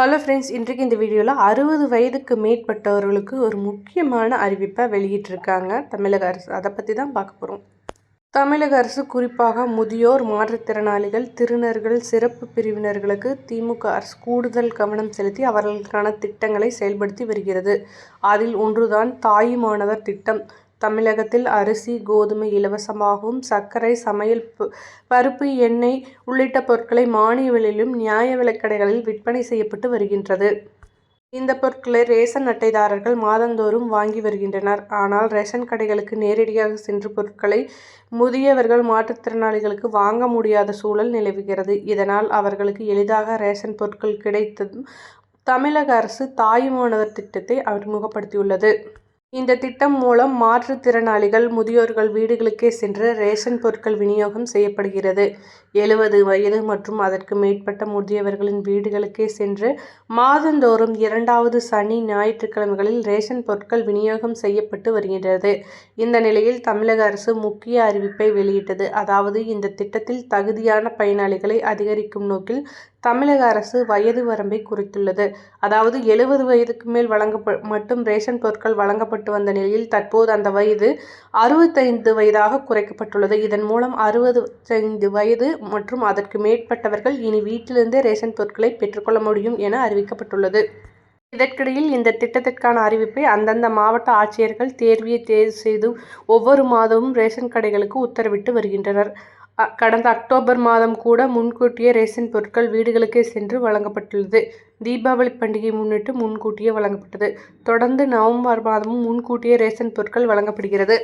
Hello friends இன்றைக்கு இந்த வீடியோவில் அறுபது வயதுக்கு மேற்பட்டவர்களுக்கு ஒரு முக்கியமான அறிவிப்பை வெளியிட்டிருக்காங்க தமிழக அரசு. அதை பற்றி தான் பார்க்க போகிறோம் தமிழக அரசு குறிப்பாக முதியோர் மாற்றுத்திறனாளிகள் திருநர்கள் சிறப்பு பிரிவினர்களுக்கு திமுக அரசு கூடுதல் கவனம் செலுத்தி அவர்களுக்கான திட்டங்களை செயல்படுத்தி வருகிறது. அதில் ஒன்றுதான் தாயுமானவர் திட்டம். தமிழகத்தில் அரிசி கோதுமை இலவசமாகவும் சர்க்கரை சமையல் பருப்பு எண்ணெய் உள்ளிட்ட பொருட்களை மானிய விலையிலும் நியாய விலைக்கடைகளில் விற்பனை செய்யப்பட்டு வருகின்றது. இந்த பொருட்களை ரேஷன் அட்டைதாரர்கள் மாதந்தோறும் வாங்கி வருகின்றனர். ஆனால் ரேஷன் கடைகளுக்கு நேரடியாக சென்று பொருட்களை முதியவர்கள் மாற்றுத்திறனாளிகளுக்கு வாங்க முடியாத சூழல் நிலவுகிறது. இதனால் அவர்களுக்கு எளிதாக ரேஷன் பொருட்கள் கிடைத்ததும் தமிழக அரசு தாயுமானவர் திட்டத்தை அறிமுகப்படுத்தியுள்ளது. இந்த திட்டம் மூலம் மாற்றுத்திறனாளிகள் முதியோர்கள் வீடுகளுக்கே சென்று ரேஷன் பொருட்கள் விநியோகம் செய்யப்படுகிறது. எழுபது வயது மற்றும் அதற்கு மேற்பட்ட முதியவர்களின் வீடுகளுக்கே சென்று மாதந்தோறும் இரண்டாவது சனி ஞாயிற்றுக்கிழமைகளில் ரேஷன் பொருட்கள் விநியோகம் செய்யப்பட்டு வருகின்றது. இந்த நிலையில் தமிழக அரசு முக்கிய அறிவிப்பை வெளியிட்டது. அதாவது இந்த திட்டத்தில் தகுதியான பயனாளிகளை அதிகரிக்கும் நோக்கில் தமிழக அரசு வயது வரம்பை குறித்துள்ளது. அதாவது எழுபது வயதுக்கு மேல் வழங்கப்ப மட்டும் ரேஷன் பொருட்கள் வழங்கப்பட்டு வந்த நிலையில் தற்போது அந்த வயது அறுபத்தைந்து வயதாக குறைக்கப்பட்டுள்ளது. இதன் மூலம் அறுபத்தைந்து வயது மற்றும் அதற்கு மேற்பட்டவர்கள் இனி வீட்டிலிருந்தே ரேஷன் பொருட்களை பெற்றுக்கொள்ள முடியும் என அறிவிக்கப்பட்டுள்ளது. இதற்கிடையில் இந்த திட்டத்திற்கான அறிவிப்பை அந்தந்த மாவட்ட ஆட்சியர்கள் தேர்வியை தேர்வு செய்து ஒவ்வொரு மாதமும் ரேஷன் கடைகளுக்கு உத்தரவிட்டு வருகின்றனர். கடந்த அக்டோபர் மாதம் கூட முன்கூட்டியே ரேஷன் பொருட்கள் வீடுகளுக்கே சென்று வழங்கப்பட்டுள்ளது. தீபாவளி பண்டிகை முன்னிட்டு முன்கூட்டியே வழங்கப்பட்டது. தொடர்ந்து நவம்பர் மாதமும் முன்கூட்டியே ரேஷன் பொருட்கள் வழங்கப்படுகிறது.